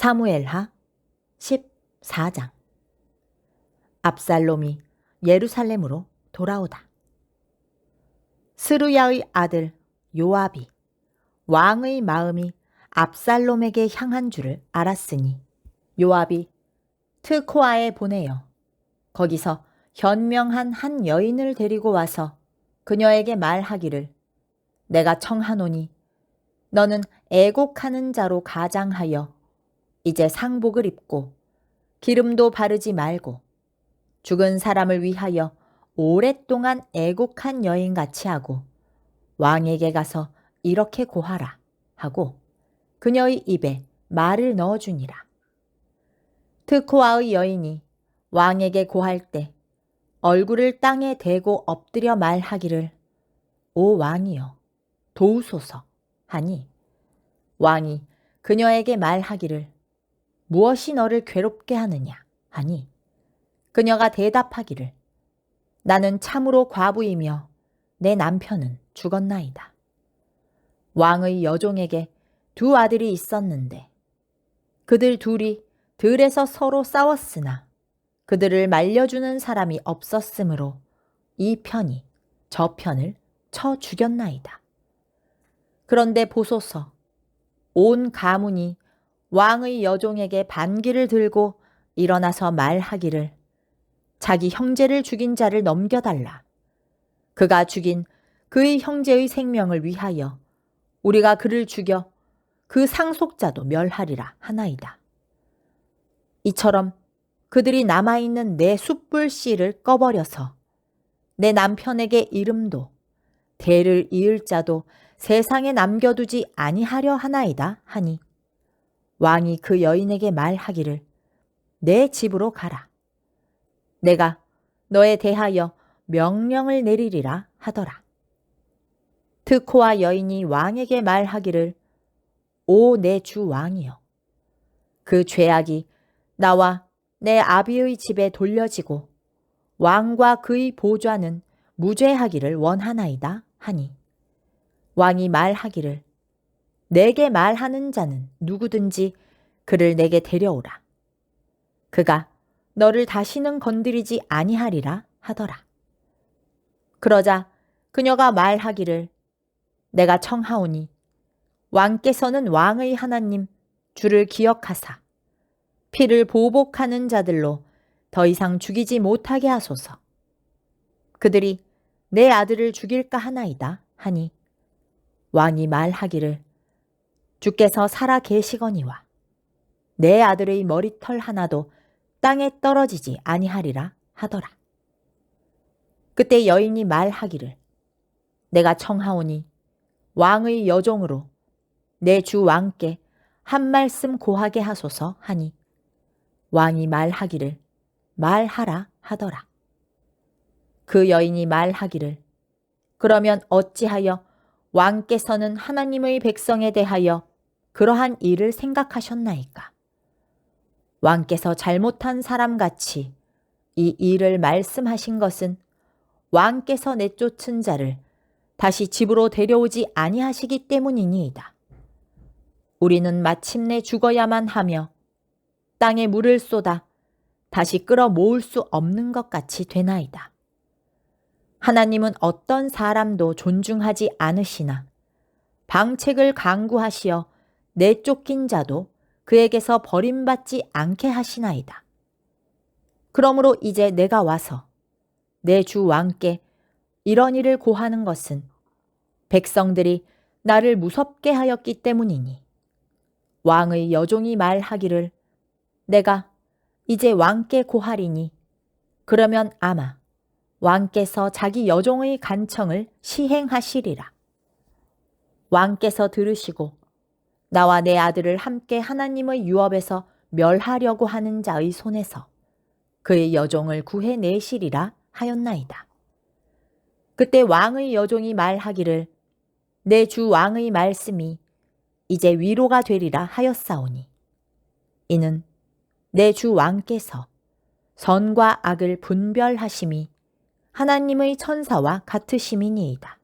사무엘하 14장 압살롬이 예루살렘으로 돌아오다. 스루야의 아들 요압이 왕의 마음이 압살롬에게 향한 줄을 알았으니 요압이 트코아에 보내어 거기서 현명한 한 여인을 데리고 와서 그녀에게 말하기를 내가 청하노니 너는 애곡하는 자로 가장하여 이제 상복을 입고 기름도 바르지 말고 죽은 사람을 위하여 오랫동안 애곡한 여인같이 하고 왕에게 가서 이렇게 고하라 하고 그녀의 입에 말을 넣어주니라. 트코아의 여인이 왕에게 고할 때 얼굴을 땅에 대고 엎드려 말하기를 오 왕이여 도우소서 하니 왕이 그녀에게 말하기를 무엇이 너를 괴롭게 하느냐 하니 그녀가 대답하기를 나는 참으로 과부이며 내 남편은 죽었나이다. 왕의 여종에게 두 아들이 있었는데 그들 둘이 들에서 서로 싸웠으나 그들을 말려주는 사람이 없었으므로 이 편이 저 편을 쳐 죽였나이다. 그런데 보소서 온 가문이 왕의 여종에게 반기를 들고 일어나서 말하기를 자기 형제를 죽인 자를 넘겨달라. 그가 죽인 그의 형제의 생명을 위하여 우리가 그를 죽여 그 상속자도 멸하리라 하나이다. 이처럼 그들이 남아있는 내 숯불 씨를 꺼버려서 내 남편에게 이름도 대를 이을 자도 세상에 남겨두지 아니하려 하나이다 하니 왕이 그 여인에게 말하기를 내 집으로 가라. 내가 너에 대하여 명령을 내리리라 하더라. 트코와 여인이 왕에게 말하기를 오 내 주 왕이여. 그 죄악이 나와 내 아비의 집에 돌려지고 왕과 그의 보좌는 무죄하기를 원하나이다 하니 왕이 말하기를 내게 말하는 자는 누구든지 그를 내게 데려오라. 그가 너를 다시는 건드리지 아니하리라 하더라. 그러자 그녀가 말하기를 내가 청하오니 왕께서는 왕의 하나님 주를 기억하사 피를 보복하는 자들로 더 이상 죽이지 못하게 하소서. 그들이 내 아들을 죽일까 하나이다 하니 왕이 말하기를 주께서 살아 계시거니와 내 아들의 머리털 하나도 땅에 떨어지지 아니하리라 하더라. 그때 여인이 말하기를 내가 청하오니 왕의 여종으로 내 주 왕께 한 말씀 고하게 하소서 하니 왕이 말하기를 말하라 하더라. 그 여인이 말하기를 그러면 어찌하여 왕께서는 하나님의 백성에 대하여 그러한 일을 생각하셨나이까? 왕께서 잘못한 사람같이 이 일을 말씀하신 것은 왕께서 내쫓은 자를 다시 집으로 데려오지 아니하시기 때문이니이다. 우리는 마침내 죽어야만 하며 땅에 물을 쏟아 다시 끌어 모을 수 없는 것 같이 되나이다. 하나님은 어떤 사람도 존중하지 않으시나 방책을 강구하시어 내쫓긴 자도 그에게서 버림받지 않게 하시나이다. 그러므로 이제 내가 와서 내 주 왕께 이런 일을 고하는 것은 백성들이 나를 무섭게 하였기 때문이니 왕의 여종이 말하기를 내가 이제 왕께 고하리니 그러면 아마 왕께서 자기 여종의 간청을 시행하시리라. 왕께서 들으시고 나와 내 아들을 함께 하나님의 유업에서 멸하려고 하는 자의 손에서 그의 여종을 구해내시리라 하였나이다. 그때 왕의 여종이 말하기를 내 주 왕의 말씀이 이제 위로가 되리라 하였사오니 이는 내 주 왕께서 선과 악을 분별하심이 하나님의 천사와 같으심이니이다.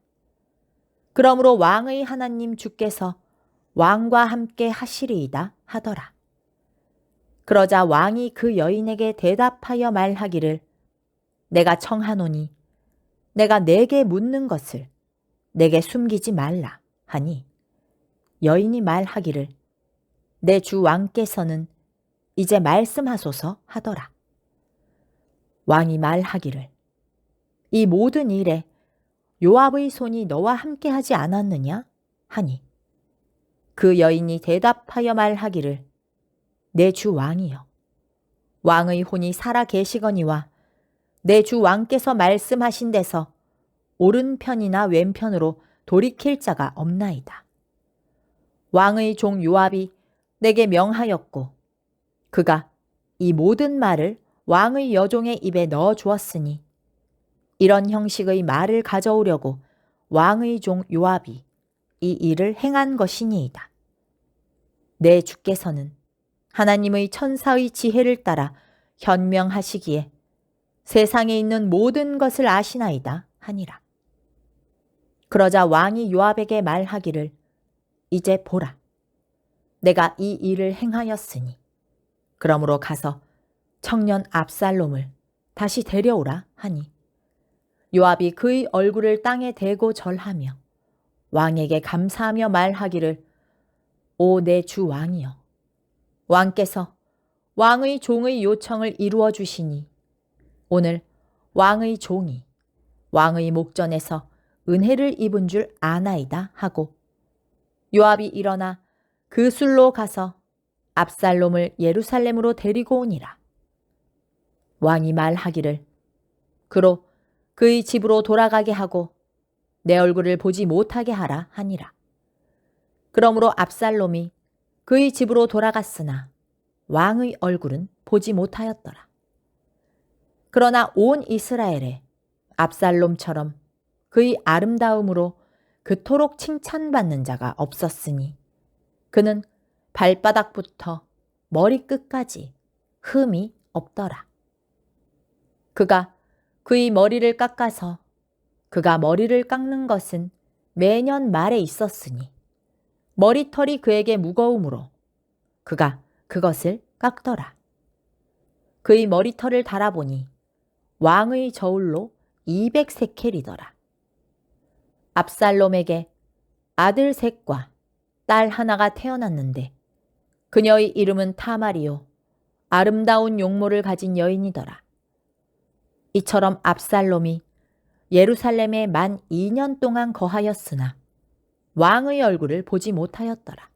그러므로 왕의 하나님 주께서 왕과 함께 하시리이다 하더라. 그러자 왕이 그 여인에게 대답하여 말하기를 내가 청하노니 내가 내게 묻는 것을 내게 숨기지 말라 하니 여인이 말하기를 내 주 왕께서는 이제 말씀하소서 하더라. 왕이 말하기를 이 모든 일에 요압의 손이 너와 함께 하지 않았느냐 하니 그 여인이 대답하여 말하기를 내 주 왕이여 왕의 혼이 살아 계시거니와 내 주 왕께서 말씀하신 데서 오른편이나 왼편으로 돌이킬 자가 없나이다. 왕의 종 요압이 내게 명하였고 그가 이 모든 말을 왕의 여종의 입에 넣어 주었으니 이런 형식의 말을 가져오려고 왕의 종 요압이 이 일을 행한 것이니이다. 내 주께서는 하나님의 천사의 지혜를 따라 현명하시기에 세상에 있는 모든 것을 아시나이다 하니라. 그러자 왕이 요압에게 말하기를 이제 보라. 내가 이 일을 행하였으니 그러므로 가서 청년 압살롬을 다시 데려오라 하니 요압이 그의 얼굴을 땅에 대고 절하며 왕에게 감사하며 말하기를 오 내 주 왕이여 왕께서 왕의 종의 요청을 이루어 주시니 오늘 왕의 종이 왕의 목전에서 은혜를 입은 줄 아나이다 하고 요압이 일어나 그 술로 가서 압살롬을 예루살렘으로 데리고 오니라. 왕이 말하기를 그로 그의 집으로 돌아가게 하고 내 얼굴을 보지 못하게 하라 하니라. 그러므로 압살롬이 그의 집으로 돌아갔으나 왕의 얼굴은 보지 못하였더라. 그러나 온 이스라엘에 압살롬처럼 그의 아름다움으로 그토록 칭찬받는 자가 없었으니 그는 발바닥부터 머리끝까지 흠이 없더라. 그가 그의 머리를 깎아서 그가 머리를 깎는 것은 매년 말에 있었으니 머리털이 그에게 무거우므로 그가 그것을 깎더라. 그의 머리털을 달아보니 왕의 저울로 200세켈이더라. 압살롬에게 아들 셋과 딸 하나가 태어났는데 그녀의 이름은 타마리요 아름다운 용모를 가진 여인이더라. 이처럼 압살롬이 예루살렘에 만 2년 동안 거하였으나 왕의 얼굴을 보지 못하였더라.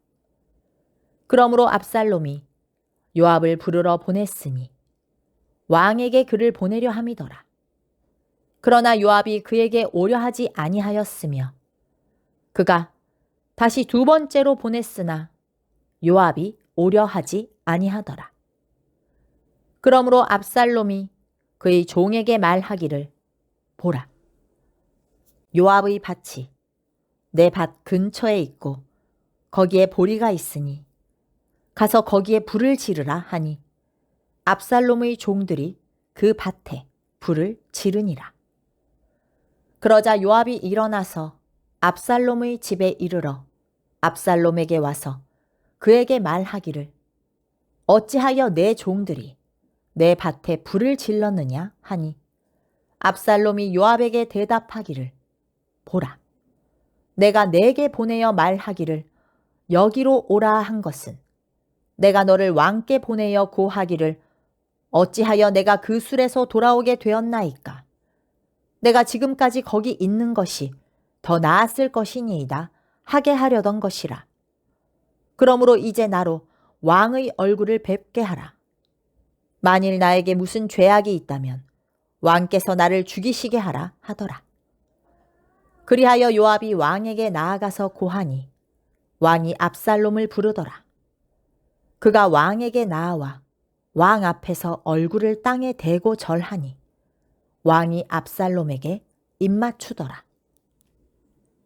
그러므로 압살롬이 요압을 부르러 보냈으니 왕에게 그를 보내려 함이더라. 그러나 요압이 그에게 오려 하지 아니하였으며 그가 다시 두 번째로 보냈으나 요압이 오려 하지 아니하더라. 그러므로 압살롬이 그의 종에게 말하기를 보라. 요압의 밭이 내 밭 근처에 있고 거기에 보리가 있으니 가서 거기에 불을 지르라 하니 압살롬의 종들이 그 밭에 불을 지르니라. 그러자 요압이 일어나서 압살롬의 집에 이르러 압살롬에게 와서 그에게 말하기를 어찌하여 내 종들이 내 밭에 불을 질렀느냐 하니 압살롬이 요압에게 대답하기를 보라 내가 내게 보내어 말하기를 여기로 오라 한 것은 내가 너를 왕께 보내어 고하기를 어찌하여 내가 그 술에서 돌아오게 되었나이까 내가 지금까지 거기 있는 것이 더 나았을 것이니이다 하게 하려던 것이라. 그러므로 이제 나로 왕의 얼굴을 뵙게 하라. 만일 나에게 무슨 죄악이 있다면 왕께서 나를 죽이시게 하라 하더라. 그리하여 요압이 왕에게 나아가서 고하니 왕이 압살롬을 부르더라. 그가 왕에게 나아와 왕 앞에서 얼굴을 땅에 대고 절하니 왕이 압살롬에게 입맞추더라.